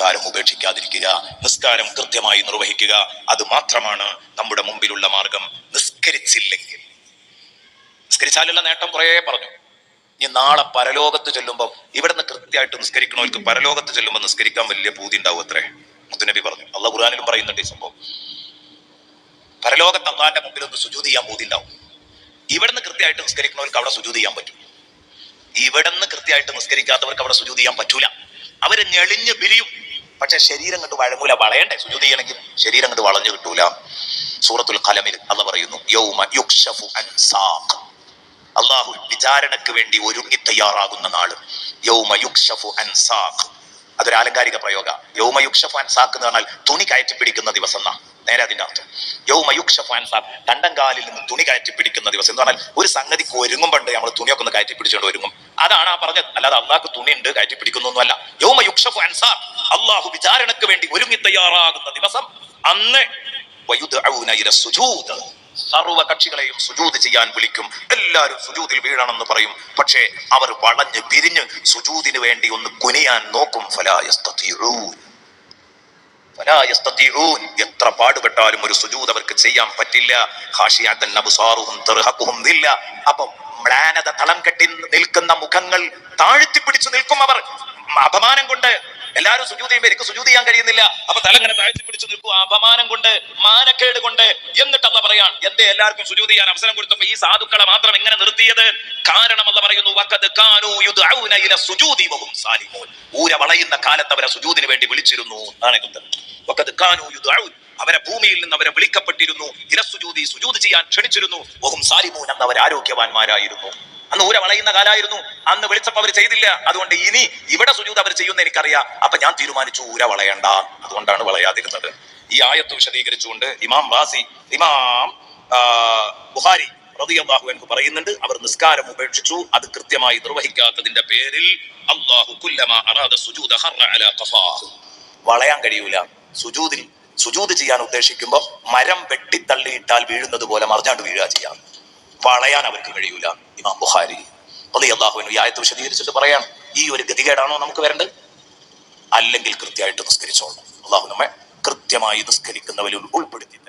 നിസ്കാരം ഉപേക്ഷിക്കാതിരിക്കുക നിസ്കാരം കൃത്യമായി നിർവഹിക്കുക അത് മാത്രമാണ് നമ്മുടെ മുമ്പിലുള്ള മാർഗം. നിസ്കരിച്ചില്ലെങ്കിൽ. നിസ്കരിച്ചാലുള്ള നേട്ടം കുറേ പറഞ്ഞു. ഇനി നാളെ പരലോകത്ത് ചെല്ലുമ്പോൾ ഇവിടുന്ന് കൃത്യമായിട്ട് നിസ്കരിക്കണവർക്ക് പരലോകത്ത് ചെല്ലുമ്പോൾ നിസ്കരിക്കാൻ വലിയ പൂതി ഉണ്ടാവും അത്രേ. മുത്തുനബി പറഞ്ഞു. അള്ള ഖുർആാനിലും പറയുന്നുണ്ട് ഈ സംഭവം. പരലോകത്ത് അള്ളാന്റെ മുമ്പിൽ ഒന്ന് സുജൂതി ചെയ്യാൻ പൂതി ഉണ്ടാവും. ഇവിടുന്ന് കൃത്യമായിട്ട് നിസ്കരിക്കണവർക്ക് അവിടെ സുജൂതി ചെയ്യാൻ പറ്റും. ഇവിടുന്ന് കൃത്യമായിട്ട് നിസ്കരിക്കാത്തവർക്ക് അവിടെ സുജൂതി ചെയ്യാൻ പറ്റൂല. അവരെ ഞെളിഞ്ഞ് പിരിയും പക്ഷെ ശരീരം കണ്ട് വഴങ്ങൂല. വളയണ്ടേ? സുജൂത് ചെയ്യണമെങ്കിൽ ശരീരം കണ്ട് വളഞ്ഞു കിട്ടൂല. സൂറത്തുൽ കലമിൽ അല്ല പറയുന്നു യൗമ യുക്ഷഫു അൻസാഖ് അള്ളാഹു വിചാരണക്ക് വേണ്ടി ഒരുങ്ങി തയ്യാറാകുന്ന നാൾ. യൗമ യുക്ഷഫു അൻസാഖ് അതൊരു ആലങ്കാരിക പ്രയോഗ. യൗമ യുക്ഷഫു അൻസാഖ് എന്ന് പറഞ്ഞാൽ തുണി കയറ്റി പിടിക്കുന്ന ദിവസം എന്നാ? നേരെ അതിന്റെ അർത്ഥം. യൗമ യുക്ഷഫു അൻ സാഖ് കണ്ടങ്കാലിൽ നിന്ന് തുണി കയറ്റി പിടിക്കുന്ന ദിവസം എന്ന് പറഞ്ഞാൽ ഒരു സംഗതിക്ക് ഒരുങ്ങും പണ്ട് നമ്മൾ തുണിയൊക്കെ ഒന്ന് കയറ്റി പിടിച്ചുകൊണ്ട് ഒരുങ്ങും. അതാണ് ആ പറഞ്ഞത്. അല്ലാതെ അള്ളാഹ്ക്ക് തുണി ഉണ്ട് കയറ്റി പിടിക്കുന്നൊന്നുമല്ല. യൗമ യുക്ഷഫു അൻ സാഖ് അള്ളാഹു വിചാരണക്ക് വേണ്ടി ഒരുങ്ങി തയ്യാറാകുന്ന ദിവസം അന്ന് സുജൂദ്. സർവ കക്ഷികളെയും സുജൂത് ചെയ്യാൻ വിളിക്കും. എല്ലാവരും സുജൂതിൽ വീഴണമെന്ന് പറയും. പക്ഷേ അവർ വളഞ്ഞ് പിരിഞ്ഞ് സുജൂതിന് വേണ്ടി ഒന്ന് കുനിയാൻ നോക്കും. ഫലാ യസ്തതിഊൻ. ഫലാ യസ്തതിഊൻ. എത്ര പാടുപെട്ടാലും ഒരു സുജൂത് അവർക്ക് ചെയ്യാൻ പറ്റില്ല. അപ്പം മ്ലാനത തളം കെട്ടി നിൽക്കുന്ന മുഖങ്ങൾ താഴ്ത്തി പിടിച്ചു നിൽക്കും അവർ. അപമാനം കൊണ്ട് എല്ലാവരും സുജൂത് ചെയ്യുമ്പോൾ എനിക്ക് സുജൂത് ചെയ്യാൻ കഴിയുന്നില്ല. അപ്പൊ തലങ്ങനെ താഴ്ത്തി പിടിച്ചു നിൽക്കും അപമാനം കൊണ്ട് മാനക്കേട് കൊണ്ട്. എന്നിട്ട് അല്ല പറയാൻ എന്റെ എല്ലാവർക്കും സുജൂത് ചെയ്യാൻ അവസരം കൊടുത്തപ്പോ ഈ സാധുക്കളെ മാത്രം ഇങ്ങനെ നിർത്തിയത്? കാരണം അല്ല പറയുന്നു സാലിമൂൻ ഊര വളയുന്ന കാലത്ത് അവരെ സുജൂതിന് വേണ്ടി വിളിച്ചിരുന്നു. ആണ് അവരെ ഭൂമിയിൽ നിന്ന് അവരെ വിളിക്കപ്പെട്ടിരുന്നു. ഇരസുജൂതി സുജൂത് ചെയ്യാൻ ക്ഷണിച്ചിരുന്നു. വഹും സാലിമൂൻ അന്ന് അവർ ആരോഗ്യവാന്മാരായിരുന്നു. അന്ന് ഊര വളയുന്ന കാലായിരുന്നു. അന്ന് വിളിച്ചപ്പോൾ അവർ ചെയ്തില്ല. അതുകൊണ്ട് ഇനി ഇവിടെ സുജൂത് അവർ ചെയ്യുന്ന എനിക്കറിയാം. അപ്പൊ ഞാൻ തീരുമാനിച്ചു ഊര വളയണ്ട. അതുകൊണ്ടാണ് വളയാതിരുന്നത്. ഈ ആയത്ത് വിശദീകരിച്ചുകൊണ്ട് ഇമാം വാസി ഇമാം ബുഹാരി റളിയല്ലാഹു അൻഹു പറയുന്നുണ്ട്. അവർ നിസ്കാരം ഉപേക്ഷിച്ചു. അത് കൃത്യമായി നിർവഹിക്കാത്തതിന്റെ പേരിൽ അല്ലാഹു കുല്ലമ വളയാൻ കഴിയൂല. സുജൂദിൽ സുജൂദ് ചെയ്യാൻ ഉദ്ദേശിക്കുമ്പോൾ മരം വെട്ടിത്തള്ളിയിട്ടാൽ വീഴുന്നത് പോലെ മറിഞ്ഞാണ്ട് വീഴുക ചെയ്യാം. വളയാൻ അവർക്ക് കഴിയൂല ഇമാം ബുഖാരി. അള്ളാഹുവിനു ഈ ആയത്ത് വിശദീകരിച്ചിട്ട് പറയാം ഈ ഒരു ഗതികേടാണോ നമുക്ക് വരേണ്ടത്? അല്ലെങ്കിൽ കൃത്യമായിട്ട് നിസ്കരിച്ചോളണം. അള്ളാഹു നമ്മെ കൃത്യമായി നിസ്കരിക്കുന്നവരിൽ ഉൾപ്പെടുത്തി